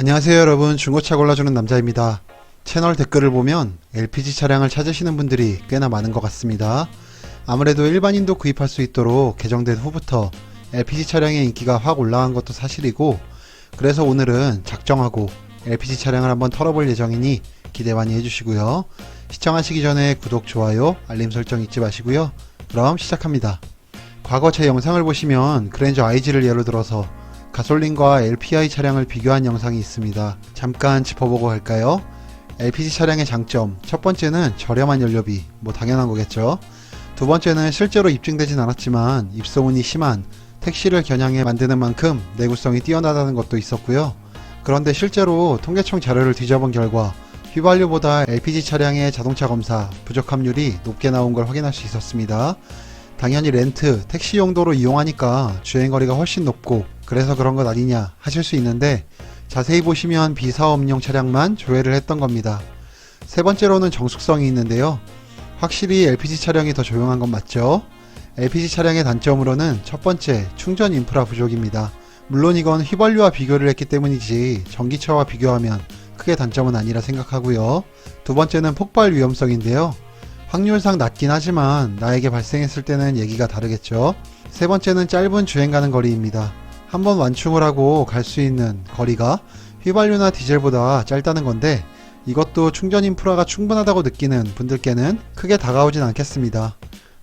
안녕하세요 여러분 중고차 골라주는 남자입니다. 채널 댓글을 보면 LPG 차량을 찾으시는 분들이 꽤나 많은 것 같습니다. 아무래도 일반인도 구입할 수 있도록 개정된 후부터 LPG 차량의 인기가 확 올라간 것도 사실이고 그래서 오늘은 작정하고 LPG 차량을 한번 털어볼 예정이니 기대 많이 해주시고요. 시청하시기 전에 구독, 좋아요, 알림 설정 잊지 마시고요. 그럼 시작합니다. 과거 제 영상을 보시면 그랜저 IG를 예로 들어서 가솔린과 LPI 차량을 비교한 영상이 있습니다. 잠깐 짚어보고 갈까요? LPG 차량의 장점. 첫 번째는 저렴한 연료비. 뭐 당연한 거겠죠. 두 번째는 실제로 입증되진 않았지만 입소문이 심한 택시를 겨냥해 만드는 만큼 내구성이 뛰어나다는 것도 있었고요. 그런데 실제로 통계청 자료를 뒤져본 결과 휘발유보다 LPG 차량의 자동차 검사 부적 합률이 높게 나온 걸 확인할 수 있었습니다. 당연히 렌트, 택시 용도로 이용하니까 주행거리가 훨씬 높고 그래서 그런 것 아니냐 하실 수 있는데 자세히 보시면 비사업용 차량만 조회를 했던 겁니다. 세 번째로는 정숙성이 있는데요. 확실히 LPG 차량이 더 조용한 건 맞죠? LPG 차량의 단점으로는 첫 번째, 충전 인프라 부족입니다. 물론 이건 휘발유와 비교를 했기 때문이지 전기차와 비교하면 크게 단점은 아니라 생각하고요. 두 번째는 폭발 위험성인데요. 확률상 낮긴 하지만 나에게 발생했을 때는 얘기가 다르겠죠. 세 번째는 짧은 주행 가는 거리입니다. 한번 완충을 하고 갈 수 있는 거리가 휘발유나 디젤보다 짧다는 건데 이것도 충전 인프라가 충분하다고 느끼는 분들께는 크게 다가오진 않겠습니다.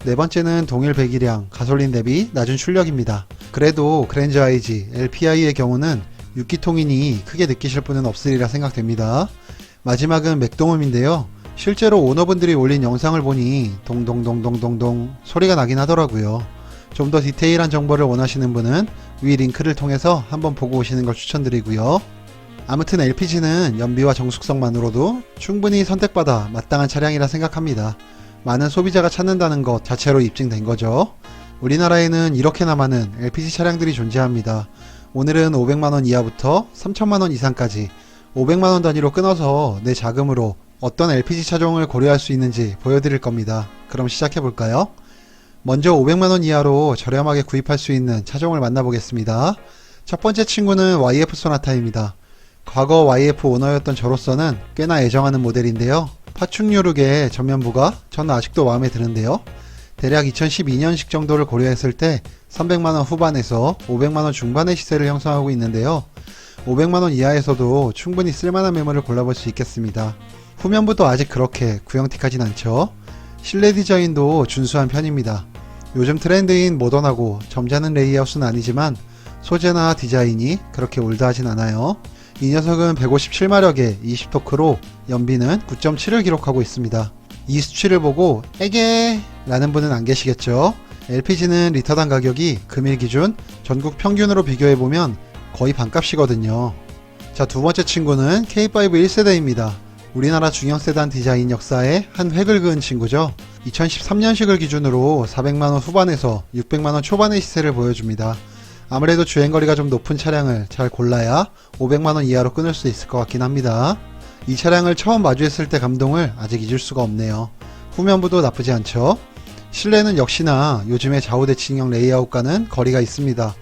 네 번째는 동일 배기량, 가솔린 대비 낮은 출력입니다. 그래도 그랜저 IG, LPI의 경우는 6기통이니 크게 느끼실 분은 없으리라 생각됩니다. 마지막은 맥동음인데요. 실제로 오너분들이 올린 영상을 보니 동동동동동동 소리가 나긴 하더라고요. 좀 더 디테일한 정보를 원하시는 분은 위 링크를 통해서 한번 보고 오시는 걸 추천드리고요. 아무튼 LPG는 연비와 정숙성만으로도 충분히 선택받아 마땅한 차량이라 생각합니다. 많은 소비자가 찾는다는 것 자체로 입증된 거죠. 우리나라에는 이렇게나 많은 LPG 차량들이 존재합니다. 오늘은 500만원 이하부터 3천만원 이상까지 500만원 단위로 끊어서 내 자금으로 어떤 LPG 차종을 고려할 수 있는지 보여드릴 겁니다. 그럼 시작해볼까요? 먼저 500만원 이하로 저렴하게 구입할 수 있는 차종을 만나보겠습니다. 첫 번째 친구는 YF 소나타입니다. 과거 YF 오너였던 저로서는 꽤나 애정하는 모델인데요. 파충류룩의 전면부가 저는 아직도 마음에 드는데요. 대략 2012년식 정도를 고려했을 때 300만원 후반에서 500만원 중반의 시세를 형성하고 있는데요. 500만원 이하에서도 충분히 쓸만한 매물을 골라볼 수 있겠습니다. 후면부도 아직 그렇게 구형틱하진 않죠. 실내 디자인도 준수한 편입니다. 요즘 트렌드인 모던하고 점잖은 레이아웃은 아니지만 소재나 디자인이 그렇게 올드하진 않아요. 이 녀석은 157마력의 20토크로 연비는 9.7을 기록하고 있습니다. 이 수치를 보고 에게 라는 분은 안 계시겠죠? LPG는 리터당 가격이 금일 기준 전국 평균으로 비교해보면 거의 반값이거든요. 자, 두 번째 친구는 K5 1세대입니다. 우리나라 중형 세단 디자인 역사에 한 획을 그은 친구죠. 2013년식을 기준으로 400만원 후반에서 600만원 초반의 시세를 보여줍니다. 아무래도 주행거리가 좀 높은 차량을 잘 골라야 500만원 이하로 끊을 수 있을 것 같긴 합니다. 이 차량을 처음 마주했을 때 감동을 아직 잊을 수가 없네요. 후면부도 나쁘지 않죠? 실내는 역시나 요즘의 좌우 대칭형 레이아웃과는 거리가 있습니다.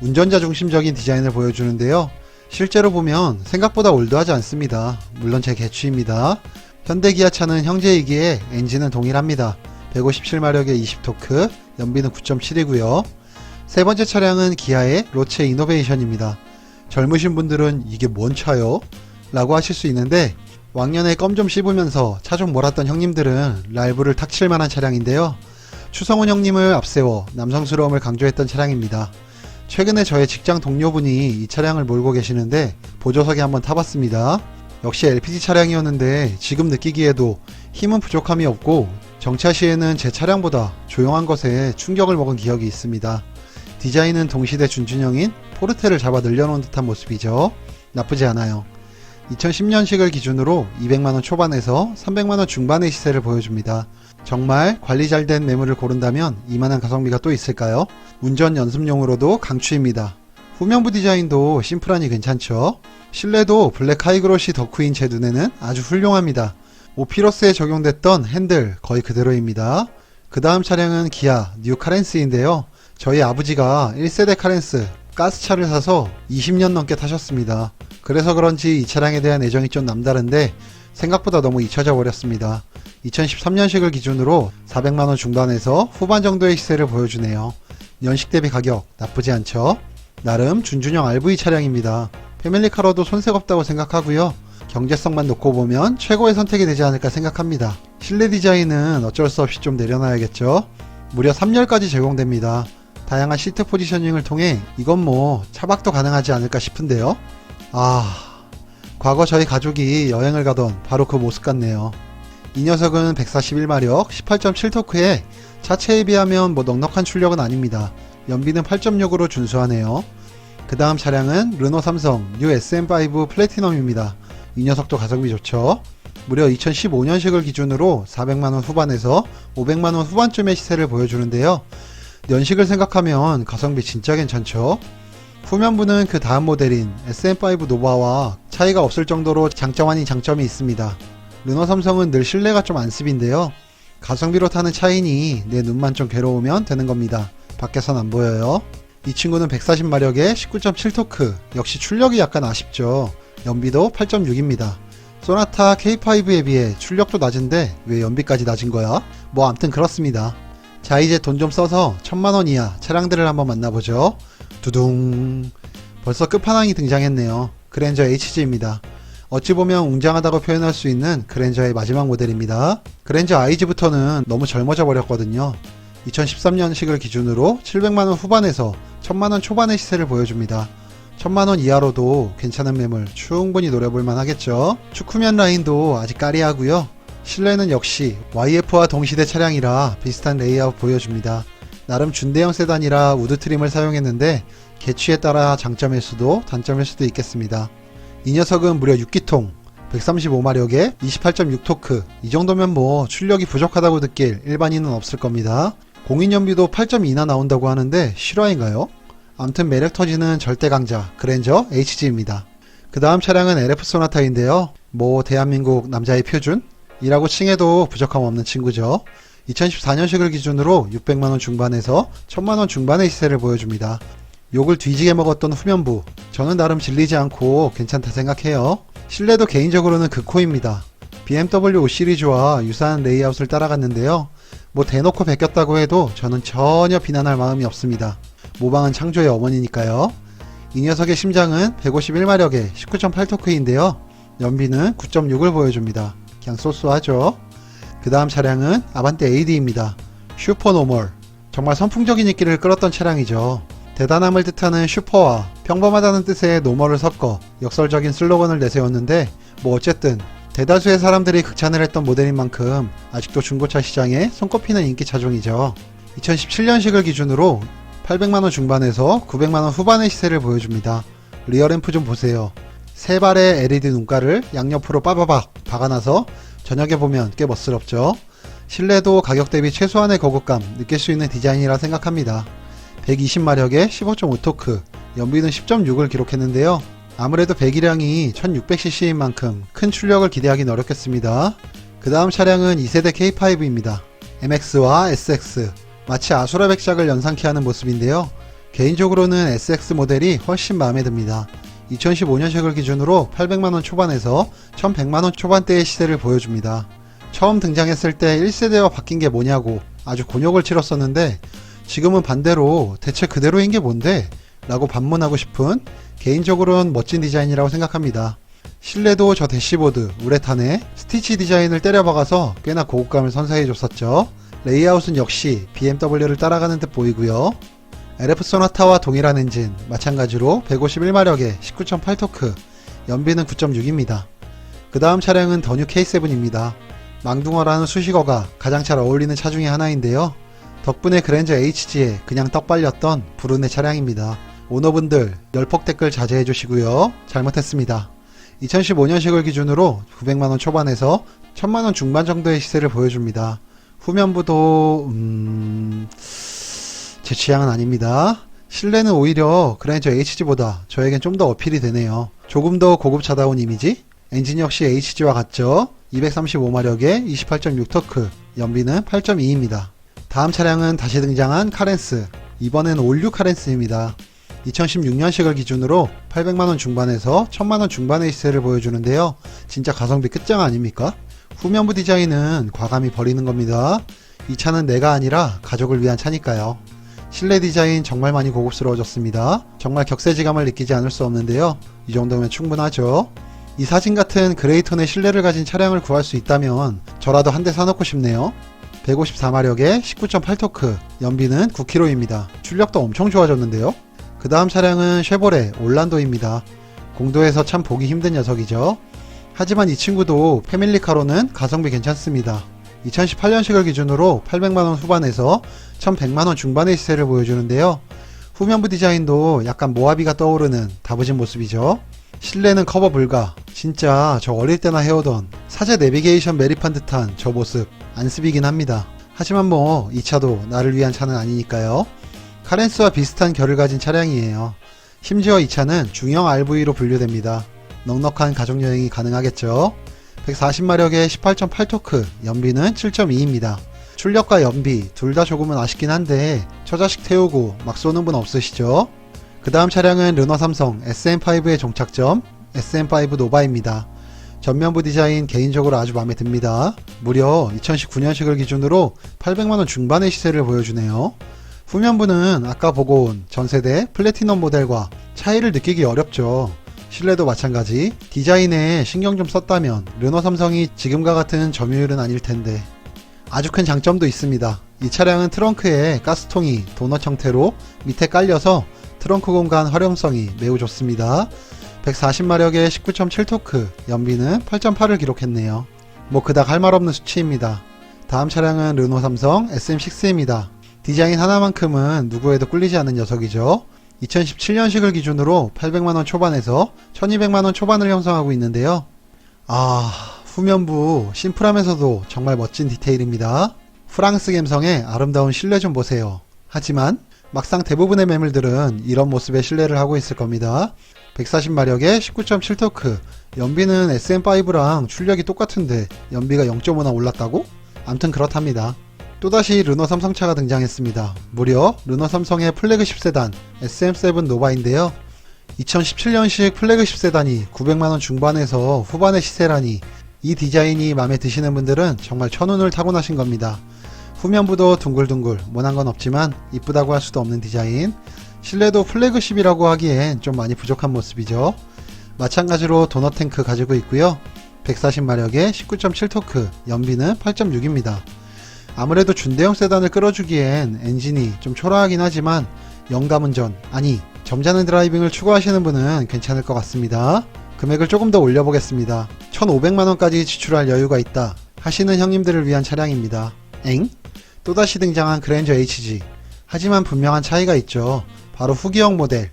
운전자 중심적인 디자인을 보여주는데요. 실제로 보면 생각보다 올드하지 않습니다. 물론 제 개취입니다. 현대 기아차는 형제이기에 엔진은 동일합니다. 157마력의 20토크, 연비는 9.7이고요. 세 번째 차량은 기아의 로체 이노베이션입니다. 젊으신 분들은 이게 뭔 차요? 라고 하실 수 있는데 왕년에 껌 좀 씹으면서 차 좀 몰았던 형님들은 랄브를 탁 칠만한 차량인데요. 추성훈 형님을 앞세워 남성스러움을 강조했던 차량입니다. 최근에 저의 직장 동료분이 이 차량을 몰고 계시는데 보조석에 한번 타봤습니다. 역시 LPG 차량이었는데 지금 느끼기에도 힘은 부족함이 없고 정차 시에는 제 차량보다 조용한 것에 충격을 먹은 기억이 있습니다. 디자인은 동시대 준준형인 포르테를 잡아 늘려놓은 듯한 모습이죠. 나쁘지 않아요. 2010년식을 기준으로 200만원 초반에서 300만원 중반의 시세를 보여줍니다. 정말 관리 잘 된 매물을 고른다면 이만한 가성비가 또 있을까요? 운전 연습용으로도 강추입니다. 후면부 디자인도 심플하니 괜찮죠? 실내도 블랙 하이그로시 덕후인 제 눈에는 아주 훌륭합니다. 오피러스에 적용됐던 핸들 거의 그대로입니다. 그 다음 차량은 기아 뉴 카렌스인데요. 저희 아버지가 1세대 카렌스 가스차를 사서 20년 넘게 타셨습니다. 그래서 그런지 이 차량에 대한 애정이 좀 남다른데 생각보다 너무 잊혀져 버렸습니다. 2013년식을 기준으로 400만원 중반에서 후반 정도의 시세를 보여주네요. 연식 대비 가격 나쁘지 않죠? 나름 준준형 RV 차량입니다. 패밀리카로도 손색 없다고 생각하고요. 경제성만 놓고 보면 최고의 선택이 되지 않을까 생각합니다. 실내 디자인은 어쩔 수 없이 좀 내려놔야겠죠? 무려 3열까지 제공됩니다. 다양한 시트 포지셔닝을 통해 이건 뭐 차박도 가능하지 않을까 싶은데요. 아, 과거 저희 가족이 여행을 가던 바로 그 모습 같네요. 이 녀석은 141마력 18.7토크에 차체에 비하면 뭐 넉넉한 출력은 아닙니다. 연비는 8.6으로 준수하네요. 그 다음 차량은 르노 삼성 뉴 SM5 플래티넘입니다. 이 녀석도 가성비 좋죠. 무려 2015년식을 기준으로 400만원 후반에서 500만원 후반쯤의 시세를 보여주는데요. 연식을 생각하면 가성비 진짜 괜찮죠. 후면부는 그 다음 모델인 SM5 노바와 차이가 없을 정도로 장점 아닌 장점이 있습니다. 르노 삼성은 늘 실내가 좀 안습인데요. 가성비로 타는 차이니 내 눈만 좀 괴로우면 되는 겁니다. 밖에선 안 보여요. 이 친구는 140마력에 19.7토크, 역시 출력이 약간 아쉽죠. 연비도 8.6입니다. 소나타 K5에 비해 출력도 낮은데 왜 연비까지 낮은 거야? 뭐 암튼 그렇습니다. 자 이제 돈 좀 써서 천만원 이하 차량들을 한번 만나보죠. 두둥 벌써 끝판왕이 등장했네요. 그랜저 HG입니다. 어찌 보면 웅장하다고 표현할 수 있는 그랜저의 마지막 모델입니다. 그랜저 아이즈부터는 너무 젊어져 버렸거든요. 2013년식을 기준으로 700만원 후반에서 1000만원 초반의 시세를 보여줍니다. 1000만원 이하로도 괜찮은 매물 충분히 노려볼만 하겠죠. 축후면 라인도 아직 까리하고요. 실내는 역시 YF와 동시대 차량이라 비슷한 레이아웃 보여줍니다. 나름 준대형 세단이라 우드 트림을 사용했는데 개취에 따라 장점일 수도 단점일 수도 있겠습니다. 이 녀석은 무려 6기통 135마력에 28.6토크 이 정도면 뭐 출력이 부족하다고 느낄 일반인은 없을 겁니다. 공인연비도 8.2나 나온다고 하는데 실화인가요? 암튼 매력 터지는 절대 강자 그랜저 HG입니다. 그 다음 차량은 LF 소나타인데요. 뭐 대한민국 남자의 표준? 이라고 칭해도 부족함 없는 친구죠. 2014년식을 기준으로 600만원 중반에서 1000만원 중반의 시세를 보여줍니다. 욕을 뒤지게 먹었던 후면부. 저는 나름 질리지 않고 괜찮다 생각해요. 실내도 개인적으로는 극호입니다. BMW 5 시리즈와 유사한 레이아웃을 따라갔는데요. 뭐 대놓고 베꼈다고 해도 저는 전혀 비난할 마음이 없습니다. 모방은 창조의 어머니니까요. 이 녀석의 심장은 151마력에 19.8토크인데요. 연비는 9.6을 보여줍니다. 그냥 쏘쏘하죠. 그 다음 차량은 아반떼 AD입니다. 슈퍼노멀. 정말 선풍적인 인기를 끌었던 차량이죠. 대단함을 뜻하는 슈퍼와 평범하다는 뜻의 노멀을 섞어 역설적인 슬로건을 내세웠는데 뭐 어쨌든 대다수의 사람들이 극찬을 했던 모델인 만큼 아직도 중고차 시장에 손꼽히는 인기 차종이죠. 2017년식을 기준으로 800만원 중반에서 900만원 후반의 시세를 보여줍니다. 리어램프 좀 보세요. 세 발의 LED 눈가를 양옆으로 빠바박 박아놔서 저녁에 보면 꽤 멋스럽죠. 실내도 가격 대비 최소한의 거국감 느낄 수 있는 디자인이라 생각합니다. 120마력에 15.5토크, 연비는 10.6을 기록했는데요. 아무래도 배기량이 1600cc인 만큼 큰 출력을 기대하긴 어렵겠습니다. 그 다음 차량은 2세대 K5입니다. MX와 SX, 마치 아수라 백작을 연상케 하는 모습인데요. 개인적으로는 SX 모델이 훨씬 마음에 듭니다. 2015년식을 기준으로 800만원 초반에서 1100만원 초반대의 시세를 보여줍니다. 처음 등장했을 때 1세대와 바뀐 게 뭐냐고 아주 곤욕을 치렀었는데 지금은 반대로 대체 그대로인 게 뭔데? 라고 반문하고 싶은 개인적으로는 멋진 디자인이라고 생각합니다. 실내도 저 대시보드 우레탄에 스티치 디자인을 때려박아서 꽤나 고급감을 선사해줬었죠. 레이아웃은 역시 BMW를 따라가는 듯 보이고요. LF 소나타와 동일한 엔진, 마찬가지로 151마력에 19.8토크, 연비는 9.6입니다. 그 다음 차량은 더뉴 K7입니다. 망둥어라는 수식어가 가장 잘 어울리는 차 중에 하나인데요. 덕분에 그랜저 HG에 그냥 떡 발렸던 불운의 차량입니다. 오너분들 열폭 댓글 자제해 주시고요. 잘못했습니다. 2015년식을 기준으로 900만원 초반에서 1000만원 중반 정도의 시세를 보여줍니다. 후면부도 음... 제 취향은 아닙니다. 실내는 오히려 그랜저 HG보다 저에겐 좀 더 어필이 되네요. 조금 더 고급차다운 이미지? 엔진 역시 HG와 같죠? 235마력에 28.6토크, 연비는 8.2입니다. 다음 차량은 다시 등장한 카렌스. 이번엔 올류 카렌스입니다. 2016년식을 기준으로 800만원 중반에서 1000만원 중반의 시세를 보여주는데요. 진짜 가성비 끝장 아닙니까? 후면부 디자인은 과감히 버리는 겁니다. 이 차는 내가 아니라 가족을 위한 차니까요. 실내 디자인 정말 많이 고급스러워졌습니다. 정말 격세지감을 느끼지 않을 수 없는데요. 이 정도면 충분하죠. 이 사진 같은 그레이톤의 실내를 가진 차량을 구할 수 있다면 저라도 한 대 사놓고 싶네요. 154마력에 19.8토크, 연비는 9km입니다. 출력도 엄청 좋아졌는데요. 그 다음 차량은 쉐보레 올란도입니다. 공도에서 참 보기 힘든 녀석이죠. 하지만 이 친구도 패밀리카로는 가성비 괜찮습니다. 2018년식을 기준으로 800만원 후반에서 1100만원 중반의 시세를 보여주는데요. 후면부 디자인도 약간 모하비가 떠오르는 다부진 모습이죠. 실내는 커버 불가. 진짜 저 어릴 때나 해오던 사제 내비게이션 메리판 듯한 저 모습 안습이긴 합니다. 하지만 뭐 이 차도 나를 위한 차는 아니니까요. 카렌스와 비슷한 결을 가진 차량이에요. 심지어 이 차는 중형 RV로 분류됩니다. 넉넉한 가족여행이 가능하겠죠. 140마력에 18.8토크, 연비는 7.2입니다. 출력과 연비 둘 다 조금은 아쉽긴 한데 처자식 태우고 막 쏘는 분 없으시죠? 그 다음 차량은 르노 삼성 SM5의 종착점 SM5 노바입니다. 전면부 디자인 개인적으로 아주 마음에 듭니다. 무려 2019년식을 기준으로 800만원 중반의 시세를 보여주네요. 후면부는 아까 보고 온 전세대 플래티넘 모델과 차이를 느끼기 어렵죠. 실내도 마찬가지. 디자인에 신경 좀 썼다면 르노 삼성이 지금과 같은 점유율은 아닐 텐데. 아주 큰 장점도 있습니다. 이 차량은 트렁크에 가스통이 도넛 형태로 밑에 깔려서 트렁크 공간 활용성이 매우 좋습니다. 140마력에 19.7토크, 연비는 8.8을 기록했네요. 뭐 그닥 할 말 없는 수치입니다. 다음 차량은 르노 삼성 SM6입니다. 디자인 하나만큼은 누구에도 꿀리지 않는 녀석이죠. 2017년식을 기준으로 800만원 초반에서 1200만원 초반을 형성하고 있는데요. 아, 후면부 심플하면서도 정말 멋진 디테일입니다. 프랑스 감성의 아름다운 실내 좀 보세요. 하지만 막상 대부분의 매물들은 이런 모습의 실내를 하고 있을 겁니다. 140마력에 19.7토크, 연비는 SM5랑 출력이 똑같은데 연비가 0.5나 올랐다고? 암튼 그렇답니다. 또다시 르노 삼성차가 등장했습니다. 무려 르노 삼성의 플래그십 세단 SM7 노바인데요. 2017년식 플래그십 세단이 900만원 중반에서 후반의 시세라니 이 디자인이 마음에 드시는 분들은 정말 천운을 타고나신 겁니다. 후면부도 둥글둥글 모난 건 없지만 이쁘다고 할 수도 없는 디자인 실내도 플래그십이라고 하기엔 좀 많이 부족한 모습이죠. 마찬가지로 도넛 탱크 가지고 있고요. 140마력에 19.7토크, 연비는 8.6입니다. 아무래도 준대형 세단을 끌어주기엔 엔진이 좀 초라하긴 하지만 영감 운전, 아니 점잖은 드라이빙을 추구하시는 분은 괜찮을 것 같습니다. 금액을 조금 더 올려보겠습니다. 1,500만원까지 지출할 여유가 있다 하시는 형님들을 위한 차량입니다. 엥? 또다시 등장한 그랜저 HG. 하지만 분명한 차이가 있죠. 바로 후기형 모델.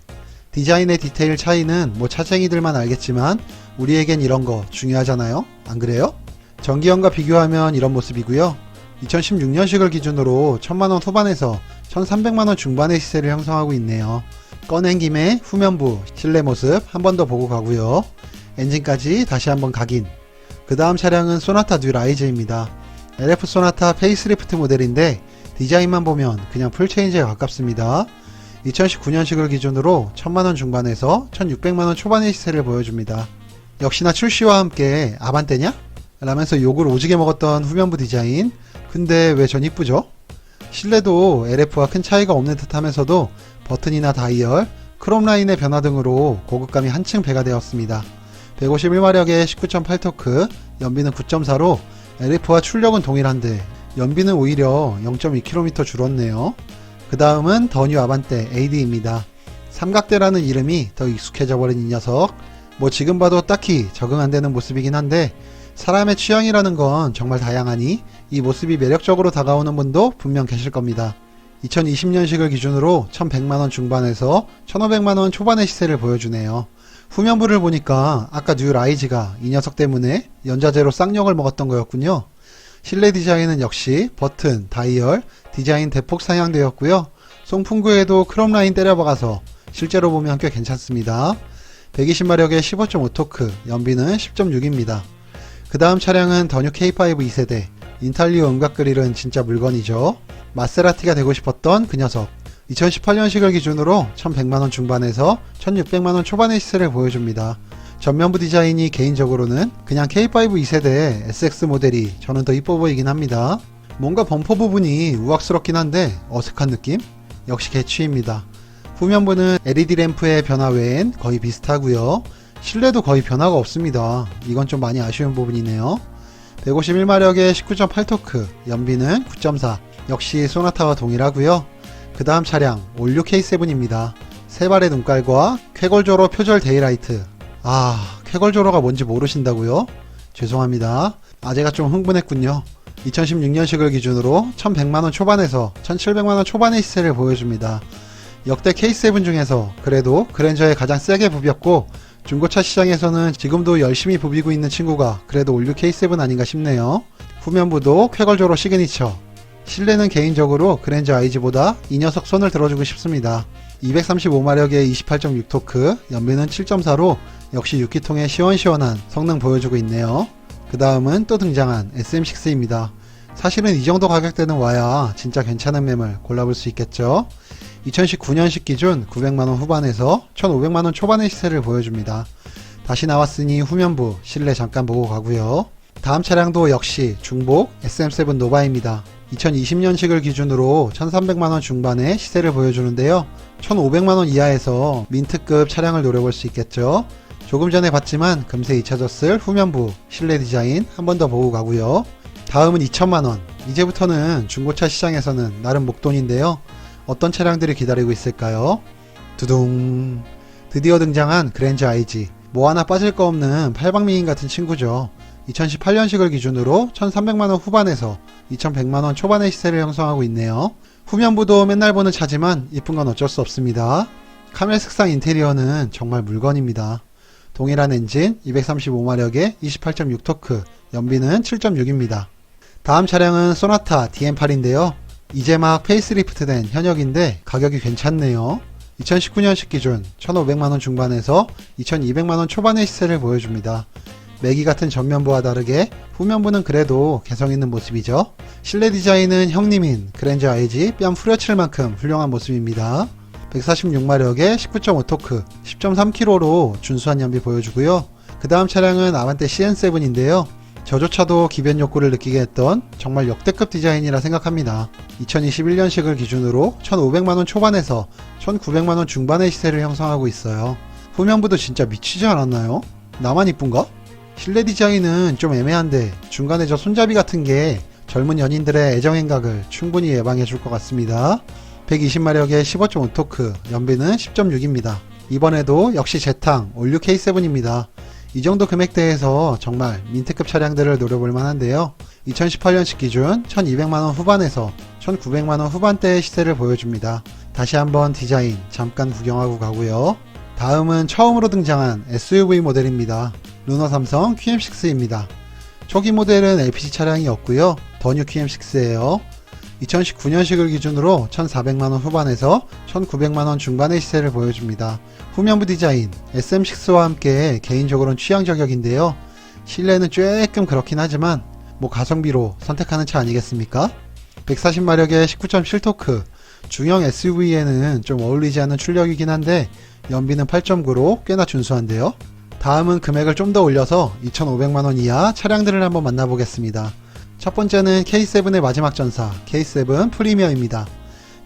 디자인의 디테일 차이는 뭐 차쟁이들만 알겠지만 우리에겐 이런 거 중요하잖아요? 안 그래요? 전기형과 비교하면 이런 모습이고요. 2016년식을 기준으로 1000만원 후반에서 1300만원 중반의 시세를 형성하고 있네요. 꺼낸 김에 후면부, 실내 모습 한 번 더 보고 가고요. 엔진까지 다시 한번 각인. 그 다음 차량은 소나타 뉴 라이즈입니다. LF 소나타 페이스리프트 모델인데 디자인만 보면 그냥 풀체인지에 가깝습니다. 2019년식을 기준으로 1000만원 중반에서 1600만원 초반의 시세를 보여줍니다. 역시나 출시와 함께 아반떼냐? 라면서 욕을 오지게 먹었던 후면부 디자인. 근데 왜 전 이쁘죠? 실내도 LF와 큰 차이가 없는 듯 하면서도 버튼이나 다이얼, 크롬 라인의 변화 등으로 고급감이 한층 배가 되었습니다. 151마력에 19.8토크, 연비는 9.4로 LF와 출력은 동일한데 연비는 오히려 0.2km 줄었네요. 그 다음은 더뉴 아반떼 AD입니다. 삼각대라는 이름이 더 익숙해져 버린 이 녀석. 뭐 지금 봐도 딱히 적응 안 되는 모습이긴 한데 사람의 취향이라는 건 정말 다양하니 이 모습이 매력적으로 다가오는 분도 분명 계실 겁니다. 2020년식을 기준으로 1100만원 중반에서 1500만원 초반의 시세를 보여주네요. 후면부를 보니까 아까 뉴 라이즈가 이 녀석 때문에 연자재로 쌍욕을 먹었던 거였군요. 실내 디자인은 역시 버튼, 다이얼, 디자인 대폭 상향되었고요. 송풍구에도 크롬 라인 때려박아서 실제로 보면 꽤 괜찮습니다. 120마력에 15.5토크, 연비는 10.6입니다. 그 다음 차량은 더뉴 K5 2세대, 인탈리오 음각 그릴은 진짜 물건이죠. 마세라티가 되고 싶었던 그 녀석. 2018년식을 기준으로 1100만원 중반에서 1600만원 초반의 시세를 보여줍니다. 전면부 디자인이 개인적으로는 그냥 K5 2세대 SX 모델이 저는 더 이뻐 보이긴 합니다. 뭔가 범퍼 부분이 우악스럽긴 한데 어색한 느낌? 역시 개취입니다. 후면부는 LED 램프의 변화 외엔 거의 비슷하고요. 실내도 거의 변화가 없습니다. 이건 좀 많이 아쉬운 부분이네요. 151마력의 19.8토크, 연비는 9.4, 역시 소나타와 동일하고요. 그 다음 차량 올류 K7입니다. 세 발의 눈깔과 쾌걸조로 표절 데이라이트. 아, 쾌걸조로가 뭔지 모르신다고요? 죄송합니다. 아재가 좀 흥분했군요. 2016년식을 기준으로 1100만원 초반에서 1700만원 초반의 시세를 보여줍니다. 역대 K7 중에서 그래도 그랜저에 가장 세게 부볐고 중고차 시장에서는 지금도 열심히 부비고 있는 친구가 그래도 올류 K7 아닌가 싶네요. 후면부도 쾌걸조로 시그니처. 실내는 개인적으로 그랜저 IG보다 이 녀석 손을 들어주고 싶습니다. 235마력의 28.6토크, 연비는 7.4로 역시 6기통의 시원시원한 성능 보여주고 있네요. 그 다음은 또 등장한 SM6입니다. 사실은 이 정도 가격대는 와야 진짜 괜찮은 매물 골라볼 수 있겠죠. 2019년식 기준 900만원 후반에서 1500만원 초반의 시세를 보여줍니다. 다시 나왔으니 후면부 실내 잠깐 보고 가고요. 다음 차량도 역시 중복 SM7 노바입니다. 2020년식을 기준으로 1300만원 중반의 시세를 보여주는데요. 1500만원 이하에서 민트급 차량을 노려볼 수 있겠죠. 조금 전에 봤지만 금세 잊혀졌을 후면부 실내 디자인 한 번 더 보고 가고요. 다음은 2천만원. 이제부터는 중고차 시장에서는 나름 목돈인데요. 어떤 차량들이 기다리고 있을까요? 두둥. 드디어 등장한 그랜저 IG. 뭐 하나 빠질 거 없는 팔방미인 같은 친구죠. 2018년식을 기준으로 1300만원 후반에서 2100만원 초반의 시세를 형성하고 있네요. 후면부도 맨날 보는 차지만 이쁜 건 어쩔 수 없습니다. 카멜 색상 인테리어는 정말 물건입니다. 동일한 엔진 235마력의 28.6토크, 연비는 7.6입니다. 다음 차량은 소나타 DM8인데요. 이제 막 페이스리프트 된 현역인데 가격이 괜찮네요. 2019년식 기준 1,500만원 중반에서 2,200만원 초반의 시세를 보여줍니다. 매기 같은 전면부와 다르게 후면부는 그래도 개성 있는 모습이죠. 실내 디자인은 형님인 그랜저 IG 뺨 후려칠 만큼 훌륭한 모습입니다. 146마력의 19.5토크, 10.3kg로 준수한 연비 보여주고요. 그 다음 차량은 아반떼 CN7인데요. 저조차도 기변 욕구를 느끼게 했던 정말 역대급 디자인이라 생각합니다. 2021년식을 기준으로 1,500만원 초반에서 1,900만원 중반의 시세를 형성하고 있어요. 후면부도 진짜 미치지 않았나요? 나만 이쁜가? 실내 디자인은 좀 애매한데 중간에 저 손잡이 같은 게 젊은 연인들의 애정 행각을 충분히 예방해 줄 것 같습니다. 120마력의 15.5토크, 연비는 10.6입니다. 이번에도 역시 제탕 올류 K7입니다. 이 정도 금액대에서 정말 민트급 차량들을 노려볼 만한데요. 2018년식 기준 1200만원 후반에서 1900만원 후반대의 시세를 보여줍니다. 다시 한번 디자인 잠깐 구경하고 가고요. 다음은 처음으로 등장한 SUV 모델입니다. 루너 삼성 QM6입니다. 초기 모델은 LPG 차량이었고요. 더뉴 QM6예요. 2019년식을 기준으로 1,400만원 후반에서 1,900만원 중반의 시세를 보여줍니다. 후면부 디자인 SM6와 함께 개인적으로는 취향 저격인데요. 실내는 조금 그렇긴 하지만 뭐 가성비로 선택하는 차 아니겠습니까? 140마력의 19.7토크 중형 SUV에는 좀 어울리지 않는 출력이긴 한데 연비는 8.9로 꽤나 준수한데요. 다음은 금액을 좀 더 올려서 2,500만원 이하 차량들을 한번 만나보겠습니다. 첫 번째는 K7의 마지막 전사 K7 프리미어입니다.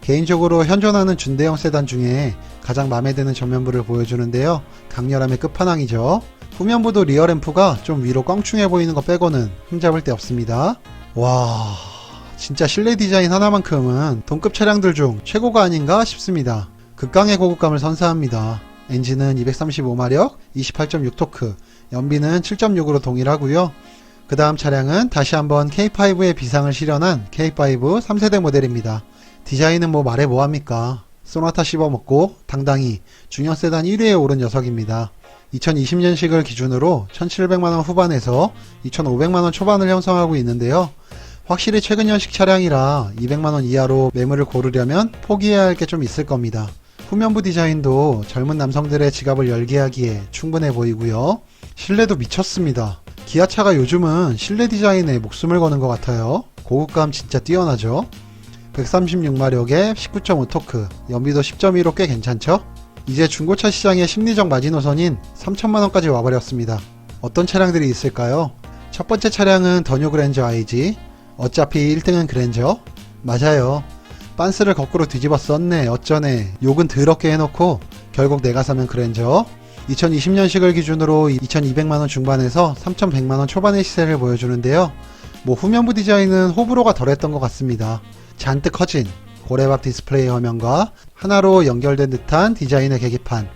개인적으로 현존하는 준대형 세단 중에 가장 마음에 드는 전면부를 보여주는데요. 강렬함의 끝판왕이죠. 후면부도 리어 램프가 좀 위로 껑충해 보이는 거 빼고는 흠잡을 데 없습니다. 와, 진짜 실내 디자인 하나만큼은 동급 차량들 중 최고가 아닌가 싶습니다. 극강의 고급감을 선사합니다. 엔진은 235마력, 28.6토크, 연비는 7.6으로 동일하고요. 그 다음 차량은 다시 한번 K5의 비상을 실현한 K5 3세대 모델입니다. 디자인은 뭐 말해 뭐합니까? 소나타 씹어먹고 당당히 중형 세단 1위에 오른 녀석입니다. 2020년식을 기준으로 1700만원 후반에서 2500만원 초반을 형성하고 있는데요. 확실히 최근년식 차량이라 200만원 이하로 매물을 고르려면 포기해야 할 게 좀 있을 겁니다. 후면부 디자인도 젊은 남성들의 지갑을 열게 하기에 충분해 보이고요. 실내도 미쳤습니다. 기아차가 요즘은 실내 디자인에 목숨을 거는 것 같아요. 고급감 진짜 뛰어나죠? 136마력에 19.5 토크, 연비도 10.2로 꽤 괜찮죠? 이제 중고차 시장의 심리적 마지노선인 3천만원까지 와버렸습니다. 어떤 차량들이 있을까요? 첫 번째 차량은 더뉴 그랜저 IG. 어차피 1등은 그랜저? 맞아요. 빤스를 거꾸로 뒤집어 썼네, 어쩌네, 욕은 더럽게 해놓고 결국 내가 사면 그랜저. 2020년식을 기준으로 2200만원 중반에서 3100만원 초반의 시세를 보여주는데요. 뭐 후면부 디자인은 호불호가 덜했던 것 같습니다. 잔뜩 커진 고래밥 디스플레이 화면과 하나로 연결된 듯한 디자인의 계기판,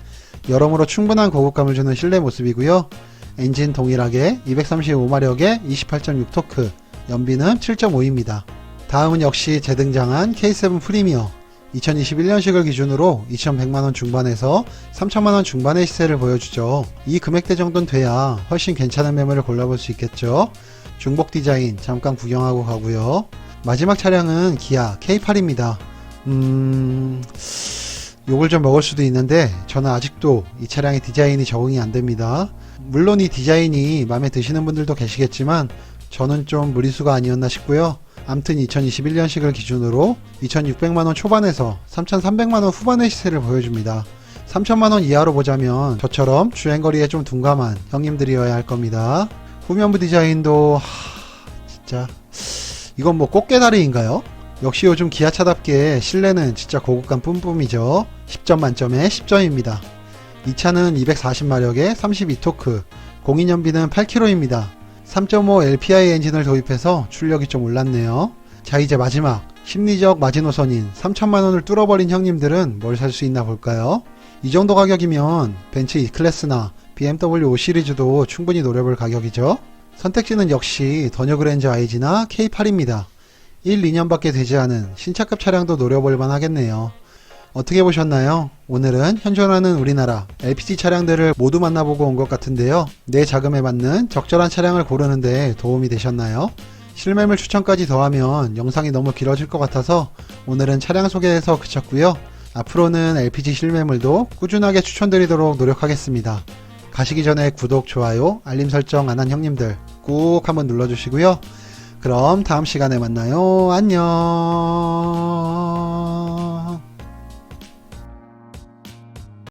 여러모로 충분한 고급감을 주는 실내 모습이고요. 엔진 동일하게 235마력에 28.6토크, 연비는 7.5입니다. 다음은 역시 재등장한 K7 프리미어 2021년식을 기준으로 2100만원 중반에서 3000만원 중반의 시세를 보여주죠. 이 금액대 정도는 돼야 훨씬 괜찮은 매물을 골라볼 수 있겠죠. 중복 디자인 잠깐 구경하고 가고요. 마지막 차량은 기아 K8입니다. 음... 욕을 좀 먹을 수도 있는데 저는 아직도 이 차량의 디자인이 적응이 안 됩니다. 물론 이 디자인이 마음에 드시는 분들도 계시겠지만 저는 좀 무리수가 아니었나 싶고요. 암튼 2021년식을 기준으로 2600만원 초반에서 3300만원 후반의 시세를 보여줍니다. 3000만원 이하로 보자면 저처럼 주행거리에 좀 둔감한 형님들이어야 할 겁니다. 후면부 디자인도 하... 진짜 이건 뭐 꽃게다리인가요? 역시 요즘 기아차답게 실내는 진짜 고급감 뿜뿜이죠. 10점 만점에 10점입니다. 이 차는 240마력에 32토크, 공인연비는 8km입니다. 3.5 LPI 엔진을 도입해서 출력이 좀 올랐네요. 자 이제 마지막 심리적 마지노선인 3천만원을 뚫어버린 형님들은 뭘 살 수 있나 볼까요? 이 정도 가격이면 벤츠 E클래스나 BMW 5 시리즈도 충분히 노려볼 가격이죠. 선택지는 역시 더뉴 그랜저 IG나 K8입니다. 1, 2년밖에 되지 않은 신차급 차량도 노려볼 만 하겠네요. 어떻게 보셨나요? 오늘은 현존하는 우리나라 LPG 차량들을 모두 만나보고 온 것 같은데요. 내 자금에 맞는 적절한 차량을 고르는데 도움이 되셨나요? 실매물 추천까지 더하면 영상이 너무 길어질 것 같아서 오늘은 차량 소개에서 그쳤고요. 앞으로는 LPG 실매물도 꾸준하게 추천드리도록 노력하겠습니다. 가시기 전에 구독, 좋아요, 알림 설정 안 한 형님들 꾹 한번 눌러주시고요. 그럼 다음 시간에 만나요. 안녕.